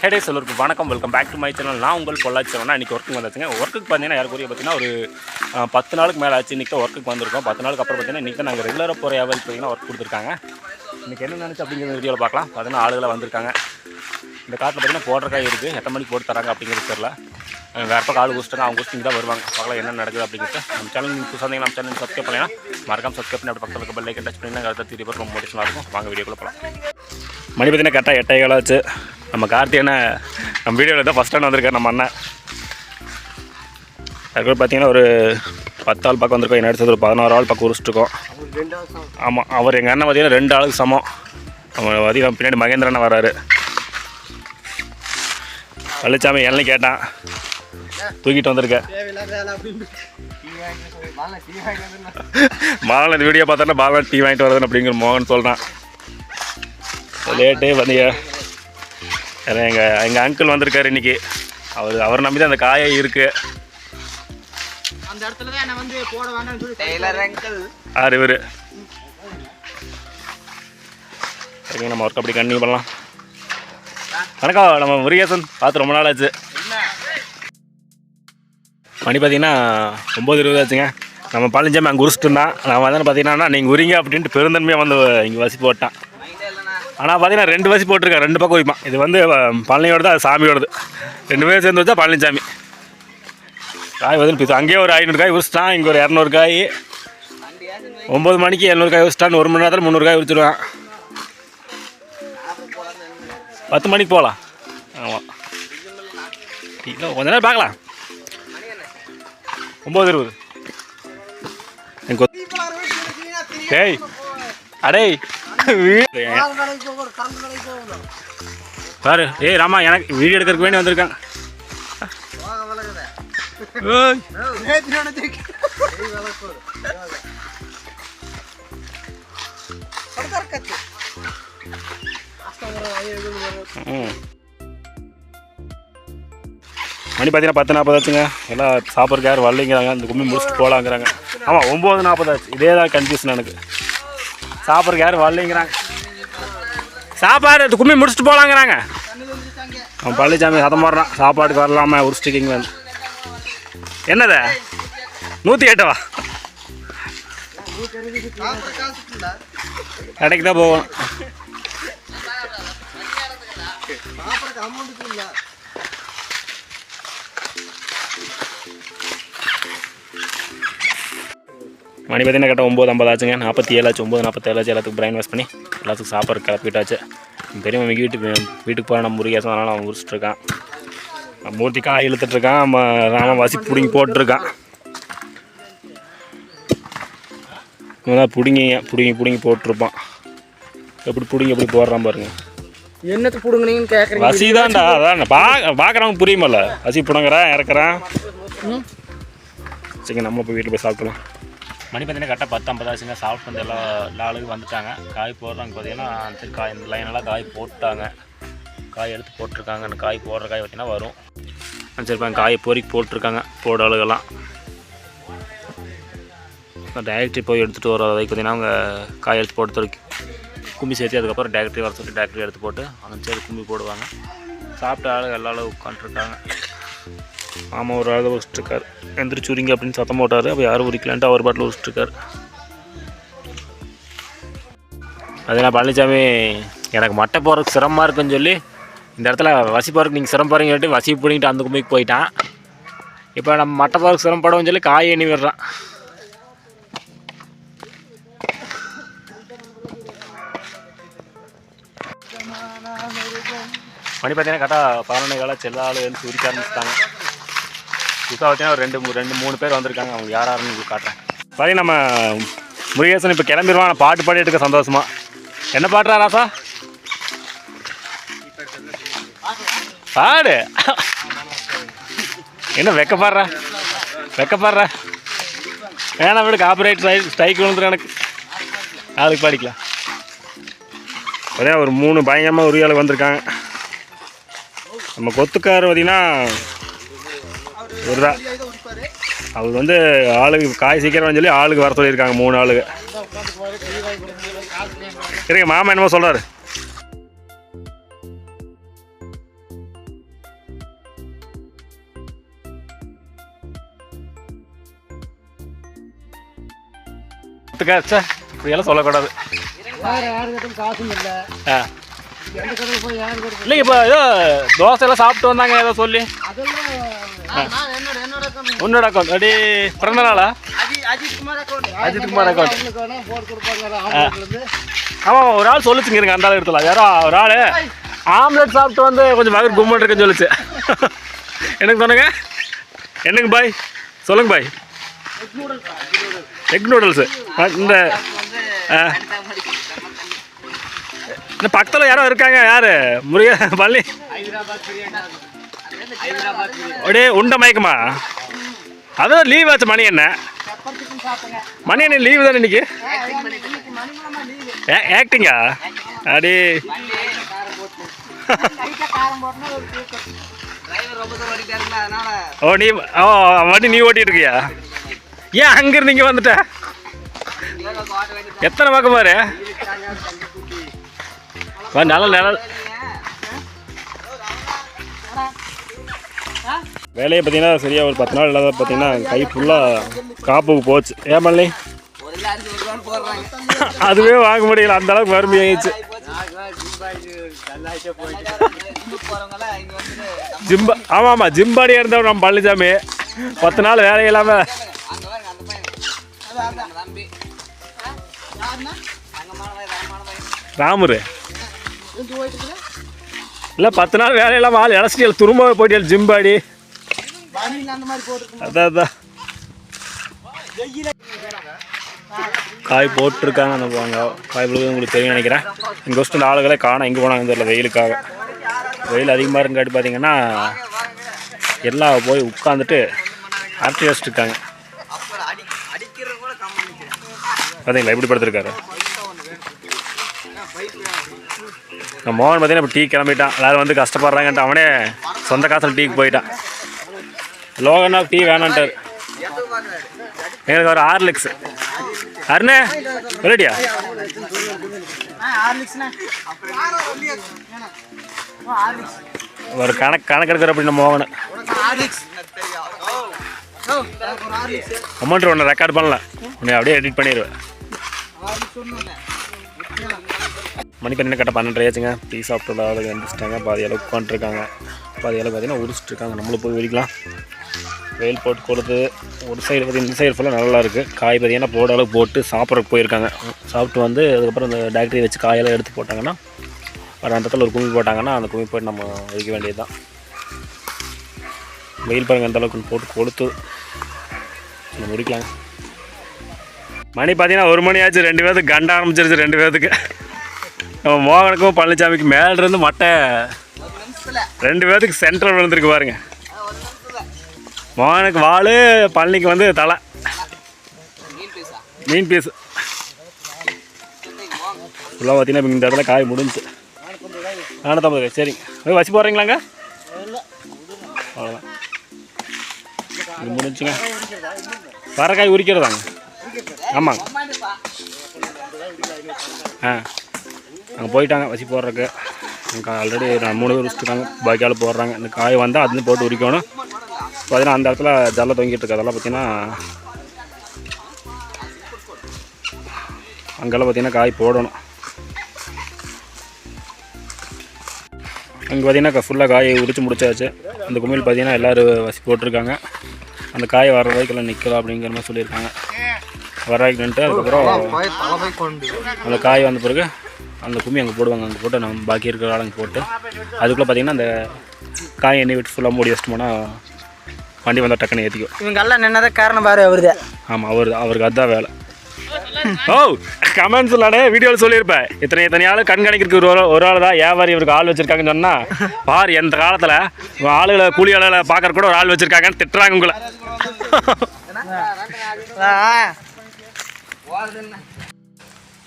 ஹெடே சொல்லுக்கு வணக்கம் welcome back to my channel நான் உங்கள் பொள்ளாச்சிவனா இன்றைக்கி ஒர்க்குக்கு வந்தாச்சுங்க. ஒர்க்குக்கு பார்த்தீங்கன்னா யாருக்குரிய பார்த்தீங்கன்னா ஒரு பத்து நாளுக்கு மேலே ஆச்சு. இன்றைக்கி ஒர்க்குக்கு வந்திருக்கோம். பத்து நாளுக்கு அப்புறம் பார்த்தீங்கன்னா இன்றைக்கி தான் நாங்கள் ரெகுலராக போகிற வியாபாரி பார்த்தீங்கன்னா ஒர்க் கொடுத்துருக்காங்க. இன்றைக்கி என்ன நினச்சி அப்படிங்கிற வீடியோவில் பார்க்கலாம். பார்த்தீங்கன்னா ஆளுகளை வந்திருக்காங்க. இந்த காட்டில் பார்த்தீங்கன்னா போடுற காய் இருக்குது எத்தனை மணிக்கு போட்டு தராங்க அப்படிங்கிறது தெரியல. வேறு பக்கம் ஆள் குடிச்சிட்டாங்க அவங்க குடிச்சிங்க தான் வருவாங்க. பார்க்கலாம் என்ன நடக்குது அப்படிங்கிறது. நம்ம சேனல் நீங்கள் புதுசாக நம்ம சேனல் சப்ஸ்கிரைப் பண்ணலாம் மறக்காம சப்ஸ்கிரைப் பண்ணி அப்படி பக்கத்தில் இருக்க டச் பண்ணி அடுத்த திருப்பி ரொம்ப மோட்டிவேஷனாக இருக்கும். வாங்க வீடியோக்குள்ளே போகலாம் மணி பார்த்தீங்கன்னா கரெக்டாக எட்டை காலாச்சு நம்ம கார்த்தியனை நம்ம வீடியோவில் தான் ஃபஸ்ட் டைம் வந்திருக்கார் நம்ம அண்ணன். அதுக்குள்ள பார்த்தீங்கன்னா ஒரு பத்து ஆள் பக்கம் வந்திருக்கோம். என்ன எடுத்தது ஒரு பதினாறு ஆள் பக்கம் உரிச்சிட்ருக்கோம் ஆமாம் அவர் எங்கள் அண்ணன் பார்த்தீங்கன்னா ரெண்டு ஆளுக்கு சமம். நம்ம பார்த்தீங்கன்னா பின்னாடி மகேந்திரன் வராரு. பழனிசாமி என்ன கேட்டான். தூக்கிட்டு வந்திருக்கேன் பாலன் வீடியோ பார்த்தோன்னா பாலன் டீ வாங்கிட்டு வரதுன்னு அப்படிங்கிற மோகன் சொல்கிறான் லேட்டே வந்தீங்க. எங்கள் எங்கள் அங்கிள் வந்திருக்காரு இன்னைக்கு. அவர் அவரை நம்பி தான் அந்த காயை இருக்குது அந்த இடத்துல தான் என்ன வந்து போட வேண்டாம்னு சொல்லி டெய்லர் அங்கிள் ஆறு இவர்? சரிங்க நம்ம ஒர்க் அப்படி கண்டினியூ பண்ணலாம். வணக்கம் நம்ம முருகேசன். பார்த்து ரொம்ப நாள் ஆச்சு. மணி பார்த்தீங்கன்னா ஒம்பது இருபது ஆச்சுங்க. நம்ம பழனிசாமி அங்கே உரிச்சிட்டு இருந்தான். நான் வந்து பார்த்தீங்கன்னா நீங்கள் உரிங்க அப்படின்ட்டு பெருந்தன்மையாக வந்து இங்கே வசி போட்டான். ஆனால் பார்த்தீங்கன்னா ரெண்டு வசி போட்டிருக்கேன் ரெண்டு பக்கம் வைப்பான் இது வந்து அஹ், பழனியோடது அது சாமியோடது. ரெண்டு பேரும் சேர்ந்து வச்சா பழனிசாமி காய் வந்து இப்போ அங்கேயே ஒரு ஐநூறு காய் உரிச்சிட்டான் இங்கே ஒரு இரநூறு காய். ஒம்பது மணிக்கு எழுநூறு காய் உரிச்சிட்டான் ஒரு மணி நேரத்தில் முந்நூறு காய் உரிச்சிடுவேன். பத்து மணிக்கு போகலாம் ஆமாம் இல்லை கொஞ்ச நேரம் பார்க்கலாம். ஒம்பது இருபது. டேய் அடேய். பாரு ஏய் ராமா எனக்கு வீடியோ எடுக்கிறதுக்கு வேண்டி வந்திருக்காங்க ம். மணி பார்த்தீங்கன்னா பத்து நாற்பதாச்சுங்க எல்லாம் சாப்பிட்றதுக்கு யாரும் வரலைங்கிறாங்க. இந்த கும்மி முடிச்சுட்டு போகலாங்கிறாங்க ஆமாம் ஒம்பது நாற்பதாச்சு இதே தான் கன்ஃபியூஷன் எனக்கு. சாப்பிட்றதுக்கு யாரும் வரலைங்கிறாங்க. சாப்பாடு இந்த கும்மி முடிச்சுட்டு போகலாங்கிறாங்க அவன் பழனிசாமி சதம் போடுறான். சாப்பாட்டுக்கு வரலாமா உரிச்சிட்டிங்க வந்து. என்னது? நூற்றி எட்டுவா? கடைக்கு தான் போவோம். மணி பார்த்தீங்கன்னா கரெக்டாக ஒம்பது ஐம்பது ஆச்சுங்க. நாற்பத்தி ஏழாச்சு ஒம்பது நாற்பத்தேழாச்சு எல்லாத்துக்கும் பிரைன் வாஷ் பண்ணி எல்லாத்துக்கும் சாப்பாடு கிளப்பிட்டாச்சு பெரிய மம்மிக்கு வீட்டுக்கு வீட்டுக்கு போய் நம்ம முருகேசன் அதனால் அவன் உரிச்சிட்டு இருக்கான் மூர்த்தி காய் இழுத்துட்ருக்கான். நம்ம ராமன் வாசி பிடுங்கி போட்டிருக்கான் இவன் தான் பிடுங்கிங்க பிடுங்கி பிடுங்கி போட்டிருப்பான். எப்படி பிடுங்கி எப்படி போடுறான் பாருங்க. என்னத்து புடுங்குனீங்கன்னு கேக்குறீங்க? வசி தான்டா அதான் பா பார்க்குறவங்க புரியுமல்ல? வசி பிடுங்குறான் இறக்குறான். சரி நம்ம போய் வீட்டில் போய் சாப்பிடலாம் மணி பார்த்தீங்கன்னா கரெக்டாக பத்து ஐம்பது சாப்பிட்டு வந்து எல்லா எல்லா ஆளுக்கும் வந்துட்டாங்க. காய் போடுறாங்க பார்த்தீங்கன்னா அந்த காய் இந்த லைனெல்லாம் காய் போட்டாங்க. காய் எடுத்து போட்டிருக்காங்க. அந்த காய் போடுற காய் பார்த்தீங்கன்னா வரும். வச்சுருப்பாங்க காயை பொறிக்கு போட்டிருக்காங்க. போட ஆளுகெல்லாம் டேரக்டரி போய் எடுத்துகிட்டு வர வரைக்கும் பார்த்தீங்கன்னா அவங்க காய் எடுத்து போட்டு வரைக்கும் கும்மி சேர்த்து அதுக்கப்புறம் டேரக்டரி வர சொல்லி டேரக்டரி எடுத்து போட்டு அந்த சைடு கும்மி போடுவாங்க. சாப்பிட்ட ஆளுங்க எல்லா அளவு உட்காந்துருக்காங்க ஆமாம் ஒரு ஆள் உரிச்சிட்ருக்காரு எந்திரிச்சு உரிங்க அப்படின்னு சத்தம் போட்டார். அப்போ யாரும் உரிக்கலான்ட்டு அவர் பாட்டில் உரிச்சிட்ருக்காரு அதனால் நான் பழனிசாமி எனக்கு மட்டை போகிறதுக்கு சிரமமாக இருக்குன்னு சொல்லி இந்த இடத்துல வசி போகிறதுக்கு நீங்கள் சிரமம் போகிறீங்க சொல்லிட்டு வசி பிடிங்கிட்டு அந்த கும்பிக்கு போயிட்டான். இப்போ நம்ம மட்டை போகிறதுக்கு சிரமப்படவும் சொல்லி காய் எண்ணி விடுறான். மணி பார்த்தீங்கன்னா கரெக்டாக பதினொன்று கால செல்லாலும் எழுந்து உரிக்க ஆரம்பிச்சிட்டாங்க. இப்போ பார்த்தீங்கன்னா ஒரு ரெண்டு ரெண்டு மூணு பேர் வந்திருக்காங்க. அவங்க யார் யாருன்னு உங்களுக்கு காட்டுறேன். பார்த்தீங்கன்னா நம்ம முருகேசன் இப்போ கிளம்பிடுவான் நான் பாட்டு பாடிட்டு இருக்க சந்தோஷமா. என்ன பாடுறா ராசா? பாடு. என்ன வெக்கப்பாடுற வெக்கப்பாடுற வேணாம் விடு காப்பிரைட் ஸ்ட்ரைக் விழுந்துரு எனக்கு. அதுக்கு பாடிக்கலாம். பார்த்தீங்கன்னா ஒரு மூணு பயங்கரமாக உரியாளுக்கு வந்திருக்காங்க. நம்ம கொத்துக்கார் பார்த்தீங்கன்னா இவர் அவர் வந்து ஆளுக்கு காய் சீக்கிரம் சொல்லி ஆளுக்கு வர சொல்லியிருக்காங்க மூணு ஆளுக்கு. சரிங்க மாமா என்னமோ சொல்கிறாரு காச்சா இப்படியெல்லாம் சொல்லக்கூடாது. இல்லைங்க இப்போ ஏதோ தோசையெல்லாம் சாப்பிட்டு வந்தாங்க ஏதோ சொல்லி. உன்னோட அக்கௌண்ட் அடி பிறந்த நாளா அஜி- அஜித் குமார் account. அஜித் குமார் அக்கௌண்ட். ஆமாம் ஒரு ஆள் சொல்லுச்சுங்க இருங்க அந்த ஆள் எடுத்துல யாரோ ஒரு ஆள். ஆம்லெட் சாப்பிட்டு வந்து கொஞ்சம் வயிறு கும்பல் இருக்குன்னு சொல்லுச்சு. எனக்கு சொன்னங்க. என்னங்க பாய்? சொல்லுங்க பாய். எக் நூடுல்ஸு இந்த. இந்த பக்கத்தில் யாரோ இருக்காங்க யார்? முருக பள்ளி அப்படியே உண்ட மயக்கமா? அதான் லீவ் ஆச்சு மணி என்ன. மணி என்ன லீவு தானே இன்னைக்கு. ஆக்டிங்கா அடி. லைட்டா காரம் போட்டுனா ஒரு தூக்கம். ஓ நீ ஓ வண்டி நீ ஓட்டிட்டு இருக்கியா? ஏன் அங்கிருந்து இங்கே வந்துட்ட? எத்தனை பக்கம் பாரு? நல்ல நிழல் வேலையை பார்த்தீங்கன்னா சரியாக ஒரு பத்து நாள் இல்லாத பார்த்தீங்கன்னா கை ஃபுல்லாக காப்புக்கு போச்சு. ஏன் பண்ணி அதுவே வாங்க முடியல. அந்த அளவுக்கு வறுமை ஆயிடுச்சு ஜிம்பா ஆமாம் ஆமாம் ஜிம்பாடியாக இருந்தவன் நம்ம பழனிசாமி. பத்து நாள் வேலை இல்லாமல் ராமுரு. இல்லை பத்து நாள் வேலையெல்லாம் இல்லாமல் ஆள் இலசிட்டியல் திரும்ப போயிட்டியல் ஜிம்பாடி அதான் அதான். காய் போட்டிருக்காங்க அந்த காய் விழுது உங்களுக்கு தெரியும் நினைக்கிறேன். இங்கே ஃபஸ்ட்டு இந்த ஆளுகளே காணும் எங்கே போனாங்க தெரியல வெயிலுக்காக. வெயில் அதிகமாக இருக்காட்டு பார்த்தீங்கன்னா எல்லாம் போய் உட்காந்துட்டு அரட்டி வச்சுட்டு இருக்காங்க. பார்த்தீங்களா எப்படி படுத்துருக்காரு நம்ம மோகன் பார்த்தீங்கன்னா இப்போ டீ கிளம்பிட்டான். எல்லோரும் வந்து கஷ்டப்படுறாங்கன்ட்டு அவனே சொந்த காசில் டீக்கு போயிட்டான். லோகனா டீ வேணான்ட்டார். எங்களுக்கு ஒரு ஆர்லிக்ஸ் அருணே ரெடியா ஒரு கணக்கு கணக்கெடுக்கிற அப்படின்னு மோகன். அமௌண்ட் ஒன்று ரெக்கார்ட் பண்ணல. உன்னை அப்படியே எடிட் பண்ணிடுவேன் மணி பண்ணி கரெக்டாக பன்னெண்டு ஆச்சுங்க டீ சாப்பிட்டு அளவு எழுந்திரிச்சிட்டாங்க பாதி அளவு உட்காந்துருக்காங்க பாதி அளவு பார்த்தீங்கன்னா உரிச்சிட்டு இருக்காங்க நம்மளும் போய் உரிக்கலாம் வெயில் போட்டு கொடுத்து ஒரு சைடு பார்த்தீங்கன்னா இந்த சைடு ஃபுல்லாக நல்லா இருக்குது காய் பார்த்தீங்கன்னா போட அளவு போட்டு சாப்பிட்றதுக்கு போயிருக்காங்க. சாப்பிட்டு வந்து அதுக்கப்புறம் இந்த டாக்டரி வச்சு காயெல்லாம் எடுத்து போட்டாங்கன்னா ஒரு அந்த இடத்துல ஒரு கும்மி போட்டாங்கன்னா அந்த கும்மி போட்டு நம்ம வைக்க வேண்டியது தான் வெயில் பாருங்கள் அந்த அளவுக்கு போட்டு கொளுத்து நம்ம முடிக்கலாங்க மணி பார்த்தீங்கன்னா ஒரு மணி ஆச்சு. ரெண்டு பேர்த்துக்கு கண்ட ஆரம்பிச்சிருச்சு ரெண்டு பேர்த்துக்கு நம்ம மோகனுக்கும் பழனிசாமிக்கு மேல இருந்து மட்டை ரெண்டு பேர்த்துக்கு சென்ட்ரல் விழுந்துருக்கு பாருங்க. மோகனுக்கு வாள் பழனிக்கு வந்து தலை. மீன் பீஸ் ஃபுல்லாக பார்த்தீங்கன்னா இந்த இடத்துல காய் முடிஞ்சு. நானூற்றம்பது சரிங்க. வச்சு போடுறீங்களாங்க? அவ்வளோதான் இது முடிஞ்சுங்க. வர காய் உரிக்கிறதாங்க. ஆமாங்க. ஆ. அங்கே போயிட்டாங்க வச்சு போடுறதுக்கு. அங்கே ஆல்ரெடி நான் மூணு பேர் வச்சுருக்காங்க ஆள் போடுறாங்க. இந்த காய் வந்தால் அதுலேயும் போட்டு உரிக்கணும். பார்த்தீங்கன்னா அந்த இடத்துல ஜல்ல தொங்கிட்டு இருக்கு. அதெல்லாம் பார்த்தீங்கன்னா அங்கெல்லாம் பார்த்தீங்கன்னா காய் போடணும். அங்கே பார்த்தீங்கன்னா ஃபுல்லாக காயை உரிச்சு முடிச்சாச்சு. அந்த குமிழ் பார்த்தீங்கன்னா எல்லோரும் வசி போட்டிருக்காங்க. அந்த காய் வர வரைக்கும் நிற்கலாம் அப்படிங்கிற மாதிரி சொல்லியிருக்காங்க. வர வரைக்கும் நின்றுட்டு அதுக்கப்புறம் அந்த காய் வந்த பிறகு அந்த கும்மி அங்கே போடுவாங்க அங்கே போட்டு நம்ம பாக்கி இருக்கிற ஆளுங்க போட்டு. அதுக்குள்ளே பார்த்தீங்கன்னா அந்த காய் எண்ணெய் விட்டு ஃபுல்லாக மூடி வச்சிட்டு போனால் வண்டி வந்தால் டக்குன்னு ஏற்றிக்கும் இவங்க எல்லாம் நின்னதே காரணம் பாரு அவருதே. ஆமாம் அவர் அவருக்கு அதுதான் வேலை. ஓ கமெண்ட்ஸ் இல்லாடே வீடியோவில் சொல்லியிருப்பேன். இத்தனை இத்தனை ஆள் கண்காணிக்கிறதுக்கு ஒரு ஆள் ஒரு ஆள் தான். வியாபாரி இவருக்கு ஆள் வச்சிருக்காங்கன்னு சொன்னால் பார் எந்த காலத்தில் ஆளுகளை கூலி ஆளுகளை பார்க்கற கூட ஒரு ஆள் வச்சிருக்காங்கன்னு திட்டுறாங்க உங்களை.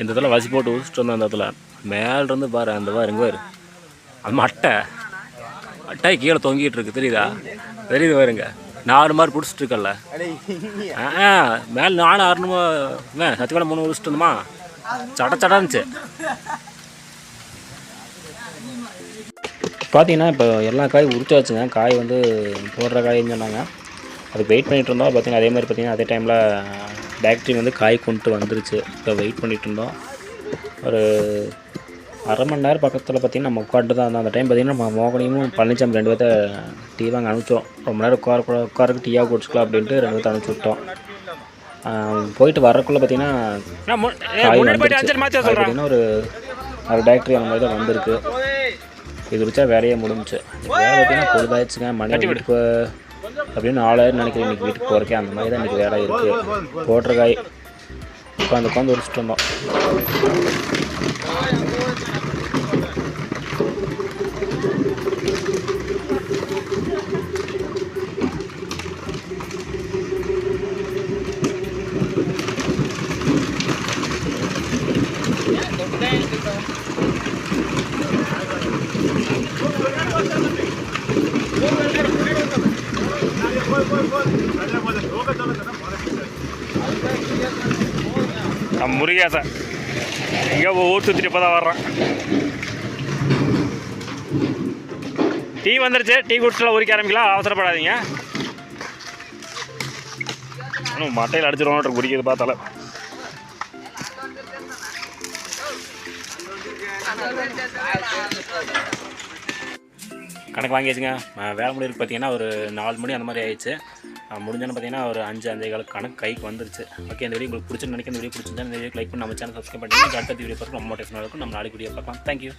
இந்த இடத்துல வசி போட்டு ஊசிட்டு வந்தோம் அந்த இடத்துல. மேலேருந்து பாரு அந்த பாரு இங்கே பாரு. அது மட்டை மட்டை கீழே தொங்கிட்டு இருக்கு தெரியுதா? தெரியுது பாருங்க. நாலு மாதிரி பிடிச்சிட்டு இருக்கல ஆ மேலே நாலு ஆறுனுமா என்ன சத்தியகால மூணு ஊசிட்டு வந்தோமா? சட சடன்னுச்சு பார்த்தீங்கன்னா இப்போ எல்லா காயும் உரிச்சாச்சுங்க. காய் வந்து போடுற காயின்னு சொன்னாங்க. அதுக்கு வெயிட் பண்ணிட்டு இருந்தோம் பார்த்தீங்கன்னா அதே மாதிரி பார்த்தீங்கன்னா அதே டைமில் பேக்ட்ரி வந்து காய் கொண்டு வந்துருச்சு. இப்போ வெயிட் பண்ணிட்டு இருந்தோம் ஒரு அரை மணி நேரம் பக்கத்தில் பார்த்தீங்கன்னா நம்ம உட்காந்து தான் இருந்தோம். அந்த டைம் பார்த்தீங்கன்னா நம்ம மோகனையும் பழனிசாமி ரெண்டு பேர்த்த டீ வாங்க அனுப்பிச்சோம் ரொம்ப நேரம் உட்கார கூட உட்காரக்கு டீயாக குடிச்சிக்கலாம் அப்படின்ட்டு ரெண்டு பேர்த்த அனுப்பிச்சி விட்டோம். போயிட்டு வரக்குள்ளே பார்த்தீங்கன்னா ஒரு ஒரு பேக்ட்ரி அந்த மாதிரி தான் வந்திருக்கு. இது வச்சா வேலையே முடிஞ்சுச்சு. வேலை பார்த்தீங்கன்னா பொழுதாச்சுங்க மணி வீட்டுக்கு அப்படின்னு நாலாயிரம் நினைக்கிறேன் இன்றைக்கி வீட்டுக்கு போகிறக்கே அந்த மாதிரி தான் இன்றைக்கி வேலை இருக்குது போடுற காய் உட்காந்து உட்காந்து உரிச்சிட்டு இருந்தோம் முருகேசன் எங்கே ஊர் சுற்றிட்டு இப்போ தான் வர்றான் டீ வந்துருச்சு. டீ குடிச்சுலாம் உரிக்க ஆரம்பிக்கலாம். அவசரப்படாதீங்க. இன்னும் மட்டையில் அடிச்சிருவோம் குடிக்கிறது பார்த்தால. கணக்கு வாங்கியாச்சுங்க. வேலை முடிவுக்கு பார்த்தீங்கன்னா ஒரு நாலு மணி அந்த மாதிரி ஆயிடுச்சு. முடிஞ்சாலும் பார்த்தீங்கன்னா ஒரு அஞ்சு அஞ்சு கால கணக்கு கைக்கு வந்துருச்சு. ஓகே இந்த வீடியோ உங்களுக்கு பிடிச்சுன்னு நினைக்கிறேன். இந்த வீடியோ பிடிச்சிருந்தா இந்த வீடியோ லைக் பண்ணி நம்ம சேனல் சப்ஸ்கிரைப் பண்ணி அடுத்த வீடியோ பார்த்து ரொம்ப மோட்டிவேஷனாக இருக்கும். நம்ம நாளைக்கு வீடியோ பார்க்கலாம். தேங்க்யூ